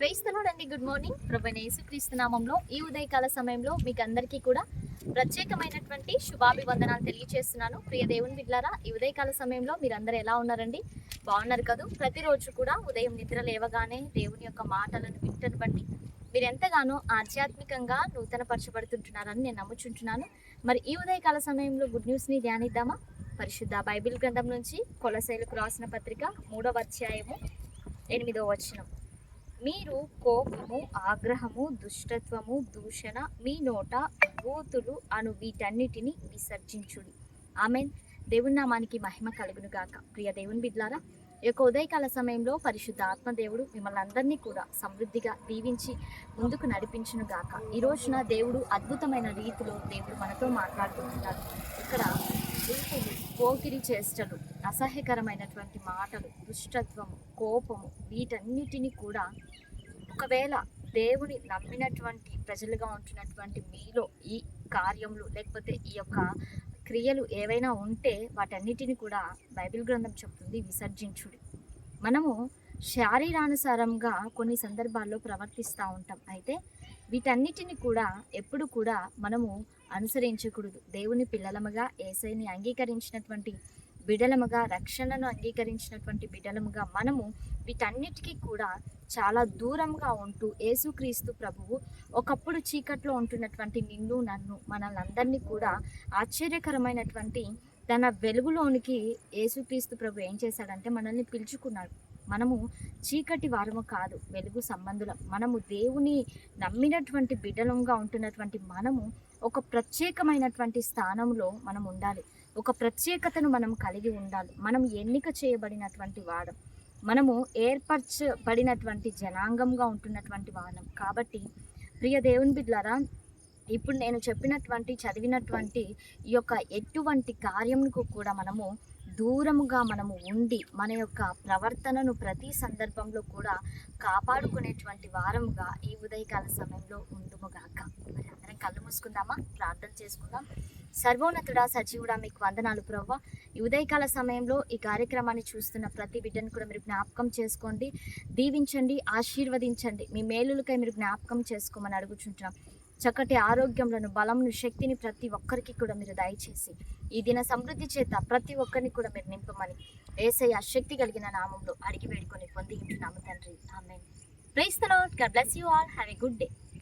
క్రైస్తలోడండి good morning. ప్రభుణ యేసుక్రీస్తు నామంలో ఈ ఉదయకాల సమయంలో మీకు అందరికీ కూడా ప్రత్యేకమైనటువంటి శుభాభివందనాలు తెలియజేస్తున్నాను ప్రియ దేవుని బిడ్లారా ఈ ఉదయకాల సమయంలో మీరందరూ ఎలా ఉన్నారండి? బాగున్నారు కదూ? ప్రతిరోజు కూడా ఉదయం నిద్ర లేవగానే దేవుని యొక్క మాటలను వింటను బట్టి మీరు ఎంతగానో ఆధ్యాత్మికంగా నూతనపరచబడుతుంటున్నారని నేను నమ్ముచుంటున్నాను. మరి ఈ ఉదయకాల సమయంలో గుడ్ న్యూస్ని ధ్యానిద్దామా? పరిశుద్ధ బైబిల్ గ్రంథం నుంచి కొలసైలకు రాసిన పత్రిక మూడవ అధ్యాయము ఎనిమిదవ వచనం. మీరు కోపము ఆగ్రహము దుష్టత్వము దూషణ మీ నోట బూతులు అను వీటన్నిటిని విసర్జించుడి. ఆమెన్. దేవుని నామానికి మహిమ కలుగును గాక ప్రియ దేవుని బిడ్లారా ఈ యొక్క ఉదయకాల సమయంలో పరిశుద్ధ ఆత్మదేవుడు మిమ్మల్ని అందరినీ కూడా సమృద్ధిగా దీవించి ముందుకు నడిపించును గాక ఈ రోజున దేవుడు అద్భుతమైన రీతిలో దేవుడు మనతో మాట్లాడుతుంటాడు ఇక్కడ పోకిరి చేష్టలు అసహ్యకరమైనటువంటి మాటలు దుష్టత్వము కోపము వీటన్నిటిని కూడా ఒకవేళ దేవుని నమ్మినటువంటి ప్రజలుగా ఉంటున్నటువంటి మీలో ఈ కార్యములు లేకపోతే ఈ యొక్క క్రియలు ఏవైనా ఉంటే వాటన్నిటిని కూడా బైబిల్ గ్రంథం చెప్తుంది విసర్జించుడి. మనము శారీరానుసారంగా కొన్ని సందర్భాల్లో ప్రవర్తిస్తూ ఉంటాం. అయితే వీటన్నిటిని కూడా ఎప్పుడు కూడా మనము అనుసరించకూడదు. దేవుని పిల్లలముగా ఏసైని అంగీకరించినటువంటి బిడలముగా రక్షణను అంగీకరించినటువంటి బిడలముగా మనము వీటన్నిటికీ కూడా చాలా దూరంగా ఉంటూ యేసుక్రీస్తు ప్రభువు ఒకప్పుడు చీకట్లో ఉంటున్నటువంటి నిన్ను నన్ను మనల్ని కూడా ఆశ్చర్యకరమైనటువంటి తన వెలుగులోనికి యేసుక్రీస్తు ప్రభు ఏం చేశాడంటే మనల్ని పిలుచుకున్నాడు. మనము చీకటి వారము కాదు వెలుగు సంబంధులం. మనము దేవుని నమ్మినటువంటి బిడ్డలంగా ఉంటున్నటువంటి మనము ఒక ప్రత్యేకమైనటువంటి స్థానంలో మనం ఉండాలి. ఒక ప్రత్యేకతను మనం కలిగి ఉండాలి. మనం ఎన్నిక చేయబడినటువంటి వాడం మనము ఏర్పరచబడినటువంటి జనాంగంగా ఉంటున్నటువంటి వాళ్ళం కాబట్టి ప్రియ దేవుని బిడ్లారా ఇప్పుడు నేను చెప్పినటువంటి చదివినటువంటి ఈ యొక్క ఎటువంటి కార్యముకు కూడా మనము దూరముగా మనము ఉండి మన యొక్క ప్రవర్తనను ప్రతి సందర్భంలో కూడా కాపాడుకునేటువంటి వారముగా ఈ ఉదయకాల సమయంలో ఉండుముగాక మరి కళ్ళు మూసుకుందామా? ప్రార్థన చేసుకుందాం. సర్వోన్నతుడా సజీవుడా మీకు వందనాలు ప్రవ్వ. ఈ ఉదయకాల సమయంలో ఈ కార్యక్రమాన్ని చూస్తున్న ప్రతి బిడ్డను కూడా మీరు జ్ఞాపకం చేసుకోండి. దీవించండి ఆశీర్వదించండి. మీ మేలులకై మీరు జ్ఞాపకం చేసుకోమని అడుగుచుంటున్నాం. చక్కటి ఆరోగ్యములను బలమును శక్తిని ప్రతి ఒక్కరికి కూడా మీరు దయచేసి ఈ దిన సమృద్ధి చేత ప్రతి ఒక్కరిని కూడా మీరు నింపమని ఏసయ్య శక్తి కలిగిన నామంలో అడిగి వేడుకొని పొంది తండ్రి. ఆమె praise the lord. God bless you all. Have a good day.